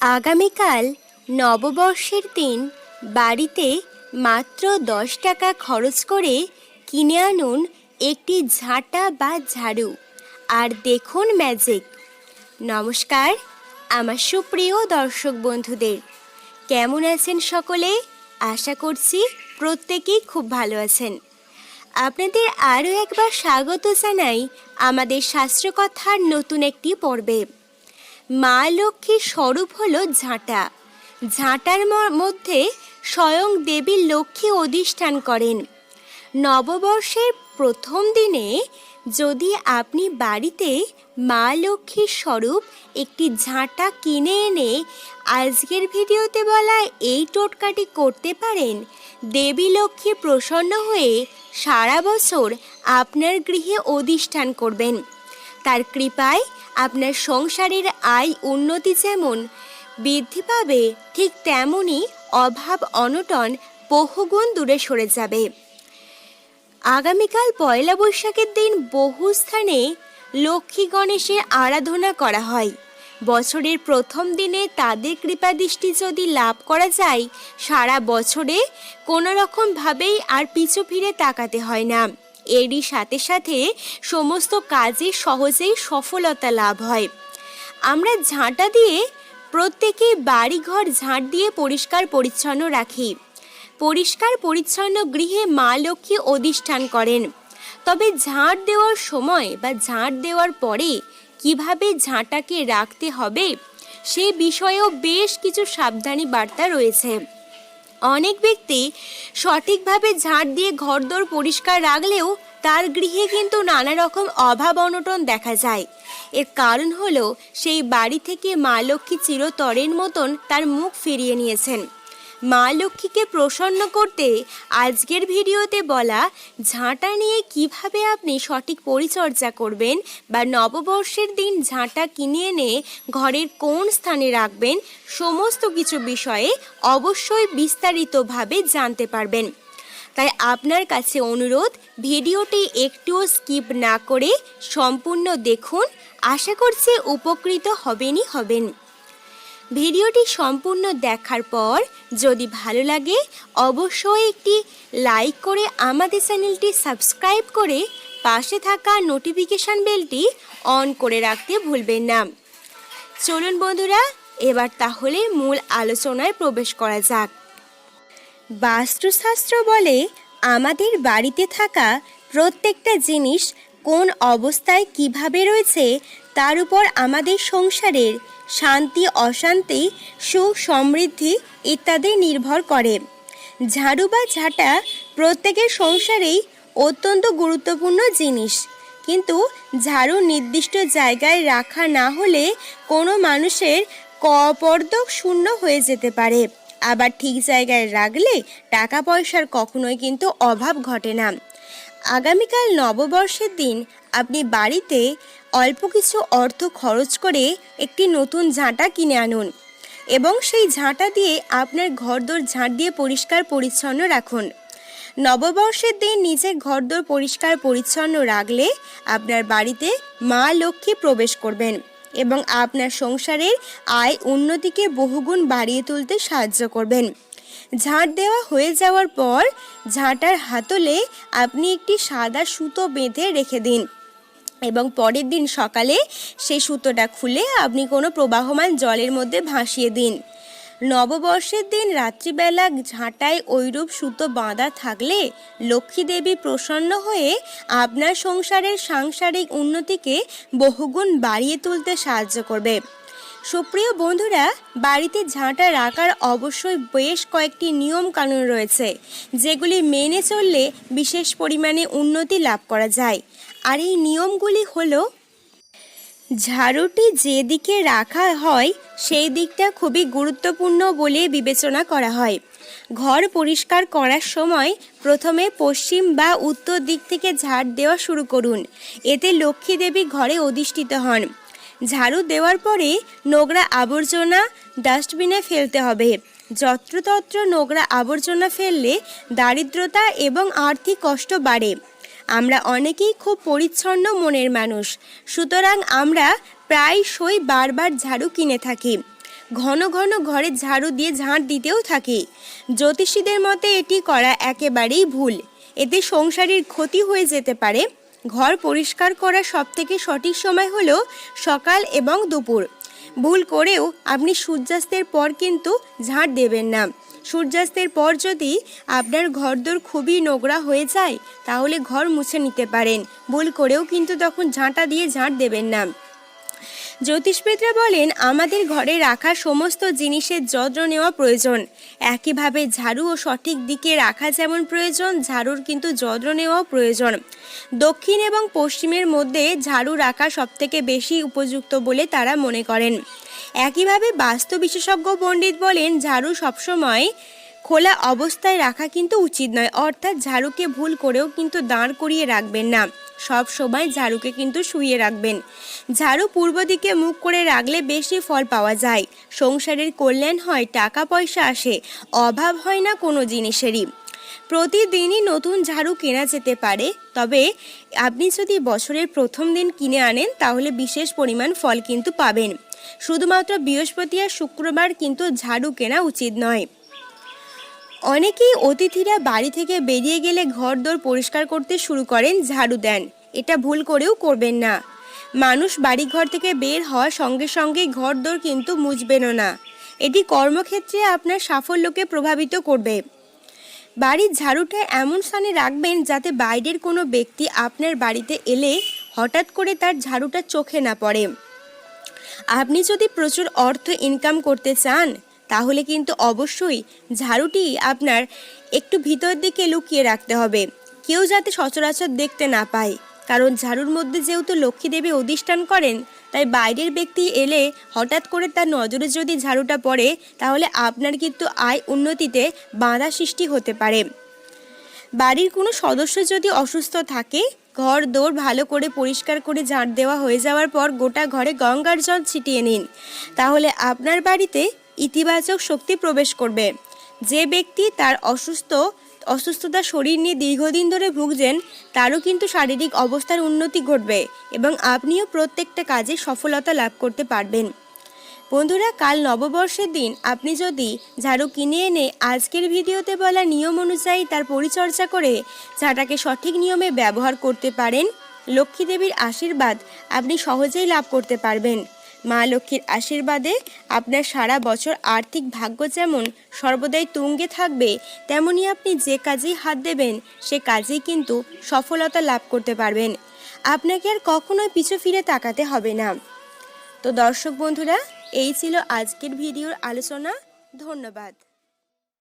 আগামীকাল নববর্ষের দিন বাড়িতে মাত্র দশ টাকা খরচ করে কিনে আনুন একটি ঝাঁটা বা ঝাড়ু। আর দেখুন ম্যাজিক। নমস্কার, আমার সুপ্রিয় দর্শক বন্ধুদের। কেমন আছেন সকলে? আশা করছি প্রত্যেকেই খুব ভালো আছেন। আপনাদের আরও একবার স্বাগত জানাই আমাদের শাস্ত্রকথার নতুন একটি পর্বে। মা লক্ষ্মীর স্বরূপ হলো ঝাঁটা। ঝাঁটার মধ্যে স্বয়ং দেবী লক্ষ্মী অধিষ্ঠান করেন। নববর্ষের প্রথম দিনে যদি আপনি বাড়িতে মা লক্ষ্মীর স্বরূপ একটি ঝাঁটা কিনে এনে আজকের ভিডিওতে বলা এই টোটকাটি করতে পারেন, দেবী লক্ষ্মী প্রসন্ন হয়ে সারা বছর আপনার গৃহে অধিষ্ঠান করবেন। তার কৃপায় আপনার সংসারের আয় উন্নতি যেমন বৃদ্ধি পাবে, ঠিক তেমনই অভাব অনটন বহুগুণ দূরে সরে যাবে। আগামীকাল পয়লা বৈশাখের দিন বহু স্থানে লক্ষ্মী গণেশের আরাধনা করা হয়। বছরের প্রথম দিনে তাদের কৃপাদৃষ্টি যদি লাভ করা যায়, সারা বছরে কোনো রকমভাবেই আর পিছু ফিরে তাকাতে হয় না। এরই সাথে সাথে সমস্ত কাজে সহজেই সফলতা লাভ হয়। আমরা ঝাঁটা দিয়ে প্রত্যেকেই বাড়িঘর ঝাঁট দিয়ে পরিষ্কার পরিচ্ছন্ন রাখি। পরিষ্কার পরিচ্ছন্ন গৃহে মা লক্ষ্মী অধিষ্ঠান করেন। তবে ঝাঁট দেওয়ার সময় বা ঝাঁট দেওয়ার পরে কীভাবে ঝাঁটাকে রাখতে হবে, সে বিষয়েও বেশ কিছু সাবধানী বার্তা রয়েছে। অনেক ব্যক্তি সঠিকভাবে ঝাঁট দিয়ে ঘরদোর পরিষ্কার রাখলেও তার গৃহে কিন্তু নানা রকম অভাব অনটন দেখা যায়। এর কারণ হলো, সেই বাড়ি থেকে মা লক্ষ্মী চিরতরের মতন তার মুখ ফিরিয়ে নিয়েছেন। মা লক্ষ্মীকে প্রসন্ন করতে আজকের ভিডিওতে বলা ঝাঁটা নিয়ে কীভাবে আপনি সঠিক পরিচর্যা করবেন বা নববর্ষের দিন ঝাঁটা কিনে এনে ঘরের কোন স্থানে রাখবেন, সমস্ত কিছু বিষয়ে অবশ্যই বিস্তারিতভাবে জানতে পারবেন। তাই আপনার কাছে অনুরোধ, ভিডিওটি একটুও স্কিপ না করে সম্পূর্ণ দেখুন। আশা করছি উপকৃত হবেনই হবেন। ভিডিওটি সম্পূর্ণ দেখার পর যদি ভালো লাগে, অবশ্যই একটি লাইক করে আমাদের চ্যানেলটি সাবস্ক্রাইব করে পাশে থাকা নোটিফিকেশান বেলটি অন করে রাখতে ভুলবেন না। চলুন বন্ধুরা, এবার তাহলে মূল আলোচনায় প্রবেশ করা যাক। বাস্তুশাস্ত্র বলে আমাদের বাড়িতে থাকা প্রত্যেকটা জিনিস কোন অবস্থায় কীভাবে রয়েছে তার উপর আমাদের সংসারের শান্তি, অশান্তি, সুখ, সমৃদ্ধি ইত্যাদি নির্ভর করে। ঝাড়ু বা ঝাঁটা প্রত্যেকের সংসারেই অত্যন্ত গুরুত্বপূর্ণ জিনিস। কিন্তু ঝাড়ু নির্দিষ্ট জায়গায় রাখা না হলে কোনো মানুষের কপর্দক শূন্য হয়ে যেতে পারে। আবার ঠিক জায়গায় রাখলে টাকা পয়সার কখনোই কিন্তু অভাব ঘটে না। আগামীকাল নববর্ষের দিন আপনি বাড়িতে অল্প কিছু অর্থ খরচ করে একটি নতুন ঝাঁটা কিনে আনুন এবং সেই ঝাঁটা দিয়ে আপনার ঘরদোর ঝাঁট দিয়ে পরিষ্কার পরিচ্ছন্ন রাখুন। নববর্ষের দিন নিজের ঘরদোর পরিষ্কার পরিচ্ছন্ন রাখলে আপনার বাড়িতে মা লক্ষ্মী প্রবেশ করবেন এবং আপনার সংসারের আয় উন্নতিকে বহুগুণ বাড়িয়ে তুলতে সাহায্য করবেন। ঝাঁট দেওয়া হয়ে যাওয়ার পর ঝাঁটার হাতলে আপনি একটি সাদা সুতো বেঁধে রেখে দিন। এবং পরের দিন সকালে সেই সুতোটা খুলে আপনি কোনো প্রবাহমান জলের মধ্যে ভাসিয়ে দিন। নববর্ষের দিন রাত্রিবেলা ঝাঁটায় ঐরূপ সুতো বাঁধা থাকলে লক্ষ্মী দেবী প্রসন্ন হয়ে আপনার সংসারের সাংসারিক উন্নতিকে বহুগুণ বাড়িয়ে তুলতে সাহায্য করবে। সুপ্রিয় বন্ধুরা, বাড়িতে ঝাঁটা রাখার অবশ্যই বেশ কয়েকটি নিয়ম কানুন রয়েছে, যেগুলি মেনে চললে বিশেষ পরিমাণে উন্নতি লাভ করা যায়। আর এই নিয়মগুলি হলো, ঝাড়ুটি যেদিকে রাখা হয় সেই দিকটা খুবই গুরুত্বপূর্ণ বলে বিবেচনা করা হয়। ঘর পরিষ্কার করার সময় প্রথমে পশ্চিম বা উত্তর দিক থেকে ঝাড় দেওয়া শুরু করুন। এতে লক্ষ্মী দেবী ঘরে অধিষ্ঠিত হন। ঝাড়ু দেওয়ার পরে নোংরা আবর্জনা ডাস্টবিনে ফেলতে হবে। যত্রতত্র নোংরা আবর্জনা ফেললে দারিদ্রতা এবং আর্থিক কষ্ট বাড়ে। আমরা অনেকেই খুব পরিচ্ছন্ন মনের মানুষ। সুতরাং আমরা প্রায়শই বারবার ঝাড়ু কিনে থাকি। ঘন ঘন ঘরে ঝাড়ু দিয়ে ঝাঁট দিতেও থাকি। জ্যোতিষীদের মতে এটি করা একেবারেই ভুল। এতে সংসারের ক্ষতি হয়ে যেতে পারে। ঘর পরিষ্কার করা সবথেকে সঠিক সময় হলো সকাল এবং দুপুর। ভুল করেও আপনি সূর্যাস্তের পর কিন্তু ঝাঁট দেবেন না। সূর্যাস্তের পর যদি আপনার ঘরদোর খুবই নোংরা হয়ে যায়, তাহলে ঘর মুছে নিতে পারেন। ভুল করেও কিন্তু তখন ঝাঁটা দিয়ে ঝাঁট দেবেন না। জ্যোতিষবিদরা বলেন, আমাদের ঘরে রাখা সমস্ত জিনিসের যত্ন নেওয়া প্রয়োজন। একইভাবে ঝাড়ু ও সঠিক দিকে রাখা যেমন প্রয়োজন, ঝাড়ুর কিন্তু যত্ন নেওয়াও প্রয়োজন। দক্ষিণ এবং পশ্চিমের মধ্যে ঝাড়ু রাখা সবথেকে বেশি উপযুক্ত বলে তারা মনে করেন। একইভাবে বাস্তু বিশেষজ্ঞ পণ্ডিত বলেন, ঝাড়ু সবসময় খোলা অবস্থায় রাখা কিন্তু উচিত নয়, অর্থাৎ ঝাড়ুকে ভুল করেও কিন্তু দাঁড় করিয়ে রাখবেন না। সব সময় ঝাড়ুকে কিন্তু শুয়ে রাখবেন। ঝাড়ু পূর্ব দিকে মুখ করে রাখলে বেশি ফল পাওয়া যায়। সংসারের কল্যাণ হয় টাকা পয়সা আসে, অভাব হয় না কোনো জিনিসেরই। প্রতিদিনই নতুন ঝাড়ু কেনা যেতে পারে, তবে আপনি যদি বছরের প্রথম দিন কিনে আনেন, তাহলে বিশেষ পরিমাণ ফল কিন্তু পাবেন। শুধুমাত্র বৃহস্পতি আর শুক্রবার কিন্তু ঝাড়ু কেনা উচিত নয়। অনেকেই অতিথিরা বাড়ি থেকে বেরিয়ে গেলে ঘর দোর পরিষ্কার করতে শুরু করেন, ঝাড়ু দেন। এটা ভুল করেও করবেন না। মানুষ বাড়িঘর থেকে বের হওয়ার সঙ্গে সঙ্গে ঘর দোর কিন্তু মুছবেনও না। এটি কর্মক্ষেত্রে আপনার সাফল্যকে প্রভাবিত করবে। বাড়ির ঝাড়ুটা এমন স্থানে রাখবেন যাতে বাইরের কোনো ব্যক্তি আপনার বাড়িতে এলে হঠাৎ করে তার ঝাড়ুটা চোখে না পড়ে। আপনি যদি প্রচুর অর্থ ইনকাম করতে চান, তাহলে কিন্তু অবশ্যই ঝাড়ুটি আপনার একটু ভিতর দিকে লুকিয়ে রাখতে হবে। কেউ যাতে সচরাচর দেখতে না পায়। কারণ ঝাড়ুর মধ্যে যেহেতু লক্ষ্মী দেবী অধিষ্ঠান করেন, তাই বাইরের ব্যক্তি এলে হঠাৎ করে তার নজরে যদি ঝাড়ুটা পড়ে, তাহলে আপনার কিন্তু আয় উন্নতিতে বাধা সৃষ্টি হতে পারে। বাড়ির কোনো সদস্য যদি অসুস্থ থাকে ঘর দৌড় ভালো করে পরিষ্কার করে ঝাঁট দেওয়া হয়ে যাওয়ার পর গোটা ঘরে গঙ্গার জল ছিটিয়ে নিন। তাহলে আপনার বাড়িতে ইতিবাচক শক্তি প্রবেশ করবে। যে ব্যক্তি তার অসুস্থ অসুস্থতা শরীর নিয়ে দীর্ঘদিন ধরে ভুগছেন, তারও কিন্তু শারীরিক অবস্থার উন্নতি ঘটবে এবং আপনিও প্রত্যেকটা কাজে সফলতা লাভ করতে পারবেন। বন্ধুরা, কাল নববর্ষের দিন আপনি যদি ঝাড়ু কিনে এনে আজকের ভিডিওতে বলা নিয়ম অনুযায়ী তার পরিচর্যা করে ঝাঁটাকে সঠিক নিয়মে ব্যবহার করতে পারেন, লক্ষ্মী দেবীর আশীর্বাদ আপনি সহজেই লাভ করতে পারবেন। মা লক্ষ্মীর আশীর্বাদে আপনার সারা বছর আর্থিক ভাগ্য যেমন সর্বদাই তুঙ্গে থাকবে, তেমনি আপনি যে কাজেই হাত দেবেন, সে কাজেই কিন্তু সফলতা লাভ করতে পারবেন। আপনাকে আর কখনোই পিছু ফিরে তাকাতে হবে না। তো দর্শক বন্ধুরা এই ছিল আজকের ভিডিওর আলোচনা। ধন্যবাদ।